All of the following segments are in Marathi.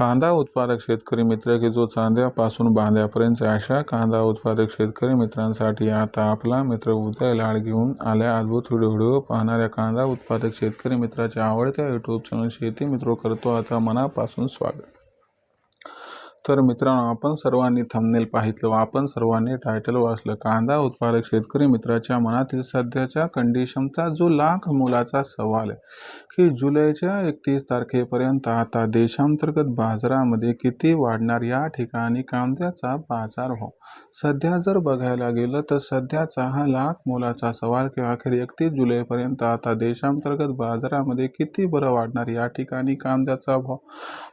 कांदा उत्पादक शेतकरी मित्र की जो चांद्यापासून बांध्यापर्यंत अशा कांदा उत्पादक शेतकरी मित्रांसाठी आता आपला मित्र उदय लाड घेऊन आल्या अद्भुत व्हिडिओ पाहणाऱ्या कांदा उत्पादक शेतकरी मित्राच्या आवडत्या यूट्यूब चॅनल शेती मित्र करतो. आता मनापासून स्वागत. तर मित्रांनो आपण सर्वांनी थंबनेल पाहितलं आपण सर्वांनी टायटल वाचलं. कांदा उत्पादक शेतकरी मित्राच्या मनातील सध्याच्या कंडिशनचा जो लाख मोलाचा सवाल आहे की जुलैच्या एकतीस तारखेपर्यंत आता देशांतर्गत बाजारामध्ये किती वाढणार या ठिकाणी कांद्याचा बाजारभाव हो? सध्या जर बघायला गेलं तर सध्याचा हा लाख मोलाचा सवाल किंवा अखेर एकतीस जुलैपर्यंत आता देशांतर्गत बाजारामध्ये किती बरं वाढणार या ठिकाणी कांद्याचा भाव?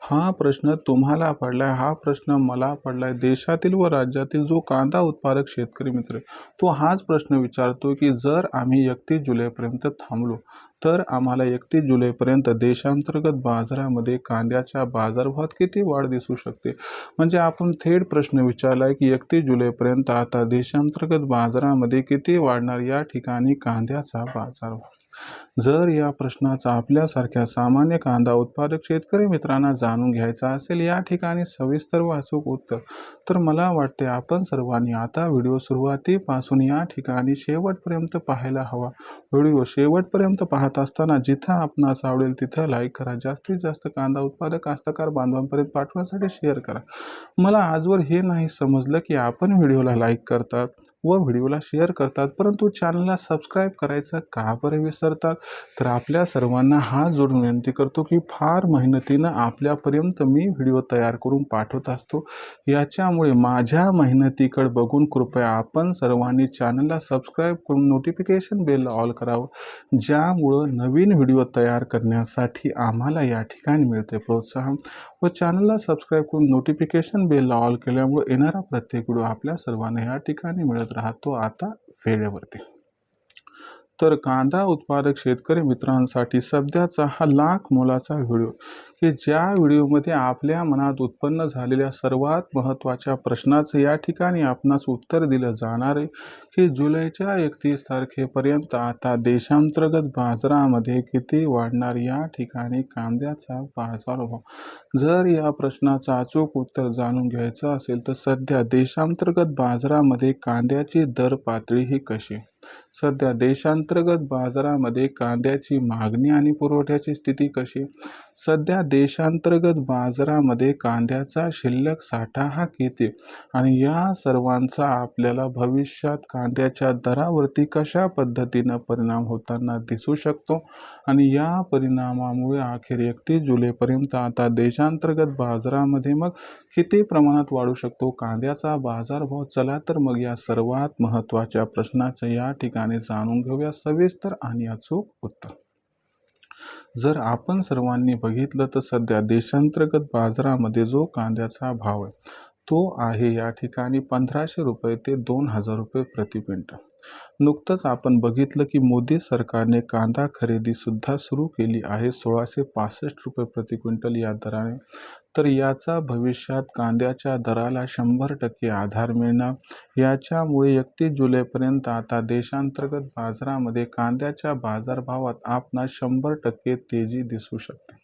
हा प्रश्न तुम्हाला पडलाय हा प्रश्न मला पडलाय. देशातील व राज्यातील जो कांदा उत्पादक शेतकरी मित्र तो हाच प्रश्न विचारतो की जर आम्ही एकतीस जुलैपर्यंत थांबलो तर आम्हाला एकतीस जुलैपर्यंत देशांतर्गत बाजारामध्ये कांद्याच्या बाजारभावात किती वाढ दिसू शकते? म्हणजे आपण थेट प्रश्न विचारला आहे की एकतीस जुलैपर्यंत आता देशांतर्गत बाजारामध्ये किती वाढणार या ठिकाणी कांद्याचा बाजारभाव? जर या प्रश्नाचा आपल्यासारख्या सामान्य कांदा उत्पादक शेतकरी मित्रांना जाणून घ्यायचा असेल या ठिकाणी सविस्तर व अचूक उत्तर तर मला वाटते आपण सर्वांनी आता व्हिडिओ सुरुवातीपासून या ठिकाणी शेवटपर्यंत पाहायला हवा. व्हिडिओ शेवटपर्यंत पाहत असताना जिथं आपणास आवडेल तिथं लाईक करा. जास्तीत जास्त कांदा उत्पादक कास्तकार बांधवांपर्यंत पाठवण्यासाठी शेअर करा. मला आजवर हे नाही समजलं की आपण व्हिडिओला लाईक करतात. व व्हिडिओला शेअर करतात परंतु चॅनलला सबस्क्राईब करायचं का बरं विसरतात? तर आपल्या सर्वांना हा जोडून विनंती करतो की फार मेहनतीनं आपल्यापर्यंत मी व्हिडिओ तयार करून पाठवत असतो. याच्यामुळे माझ्या मेहनतीकडे बघून कृपया आपण सर्वांनी चॅनलला सबस्क्राईब करून नोटिफिकेशन बेल ऑल करावं ज्यामुळं नवीन व्हिडिओ तयार करण्यासाठी आम्हाला या ठिकाणी मिळते प्रोत्साहन. व चॅनलला सबस्क्राईब करून नोटिफिकेशन बेलला ऑल केल्यामुळे येणारा प्रत्येक व्हिडिओ आपल्या सर्वांना या ठिकाणी मिळत राहतो आता वेळेवरती. तर कांदा उत्पादक शेतकरी मित्रांसाठी सध्याचा हा लाख मोलाचा व्हिडिओ. की ज्या व्हिडिओमध्ये आपल्या मनात उत्पन्न झालेल्या सर्वात महत्त्वाच्या प्रश्नाचं या ठिकाणी आपणास उत्तर दिलं जाणार आहे की जुलैच्या एकतीस तारखेपर्यंत आता देशांतर्गत बाजारामध्ये किती वाढणार या ठिकाणी कांद्याचा बाजारभाव जर या प्रश्नाचं अचूक उत्तर जाणून घ्यायचं असेल तर सध्या देशांतर्गत बाजारामध्ये कांद्याची दर पातळी ही कशी? सध्या देशांतर्गत बाजारामध्ये कांद्याची मागणी आणि पुरवठ्याची स्थिती कशी? सध्या देशांतर्गत बाजारामध्ये कांद्याचा शिल्लक साठा हा किती? आणि या सर्वांचा आपल्याला भविष्यात कांद्याच्या दरावरती कशा पद्धतीनं परिणाम होताना दिसू शकतो? आणि या परिणामामुळे अखेर एकतीस जुलैपर्यंत आता देशांतर्गत बाजारामध्ये मग किती प्रमाणात वाढू शकतो? कांद्याचा बाजारभाव चला तर मग या सर्वात महत्त्वाच्या प्रश्नाचं या ठिकाणी जाणून घेऊया. सविस्तर आणि अचूक उत्तर. जर आपण सर्वांनी बघितलं तर सध्या देशांतर्गत बाजारामध्ये जो कांद्याचा भाव आहे तो आहे या ठिकाणी पंधराशे रुपये ते दोन हजार रुपये प्रति क्विंटल. नुकतंच आपण बघितलं की मोदी सरकारने कांदा खरेदीसुद्धा सुरू केली आहे सोळाशे पासष्ट रुपये प्रति क्विंटल या दराने. तर याचा भविष्यात कांद्याच्या दराला शंभर टक्के आधार मिळणार. याच्यामुळे एकतीस जुलैपर्यंत आता देशांतर्गत बाजारामध्ये कांद्याच्या बाजारभावात आपणास शंभर टक्के तेजी दिसू शकते.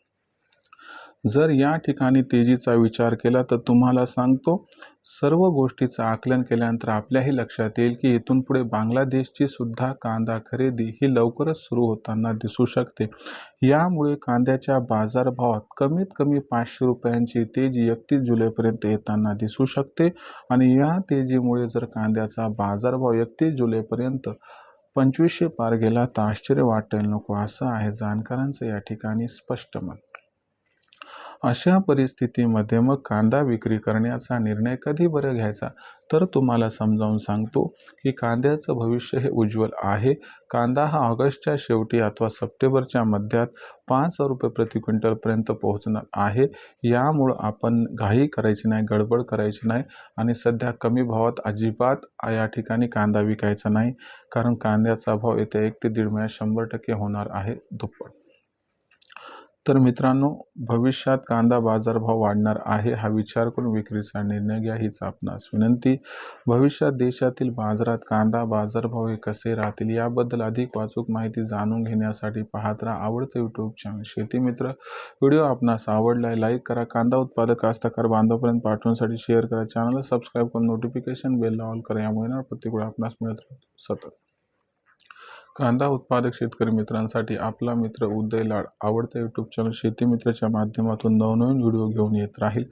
जर या ठिकाणी तेजीचा विचार केला तर तुम्हाला सांगतो सर्व गोष्टीचं आकलन केल्यानंतर आपल्याही लक्षात येईल की इथून पुढे बांगलादेशची सुद्धा कांदा खरेदी ही लवकरच सुरू होताना दिसू शकते. यामुळे कांद्याच्या बाजारभावात कमीत कमी पाचशे रुपयांची तेजी एकतीस जुलैपर्यंत येताना दिसू शकते आणि या तेजीमुळे जर कांद्याचा बाजारभाव एकतीस जुलैपर्यंत पंचवीसशे पार गेला तर आश्चर्य वाटेल नको असं आहे जाणकारांचं या ठिकाणी स्पष्ट मत. अशा परिस्थितीमध्ये मग कांदा विक्री करण्याचा निर्णय कधी बरं घ्यायचा? तर तुम्हाला समजावून सांगतो की कांद्याचं भविष्य हे उज्ज्वल आहे. कांदा हा ऑगस्टच्या शेवटी अथवा सप्टेंबरच्या मध्यात पाच रुपये प्रति क्विंटलपर्यंत पोहोचणार आहे. यामुळं आपण घाई करायची नाही गडबड करायची नाही आणि सध्या कमी भावात अजिबात या ठिकाणी कांदा विकायचा नाही. कारण कांद्याचा भाव येत्या एक ते दीड महिन्यात शंभर टक्के होणार आहे दुप्पट. तर मित्रांनो भविष्यात कांदा बाजारभाव वाढणार आहे हा विचार करून विक्रीचा निर्णय घ्या हीच आपणास विनंती. भविष्यात देशातील बाजारात कांदा बाजारभाव हे कसे राहतील याबद्दल अधिक वाचूक माहिती जाणून घेण्यासाठी पाहत राहा आवडतं यूट्यूब चॅनल शेती मित्र व्हिडिओ आपणास आवडलाय लाईक करा. कांदा उत्पादक कास्तकार बांधवपर्यंत पाठवण्यासाठी शेअर करा. चॅनलला सबस्क्राईब करून नोटिफिकेशन बेलला ऑल करा यामुळे ना प्रत्येक आपणास मिळत राहतो. सतत. कांदा उत्पादक शेतकरी मित्रांसाठी आपला मित्र उदय लाड आवडतं यूट्यूब चॅनल शेती मित्राच्या माध्यमातून नवनवीन व्हिडिओ घेऊन येत राहील.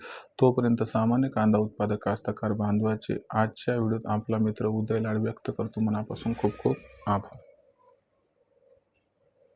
तोपर्यंत सामान्य कांदा उत्पादक कास्तकार बांधवाचे आजच्या व्हिडिओत आपला मित्र उदय लाड व्यक्त करतो. मनापासून खूप खूप आभार.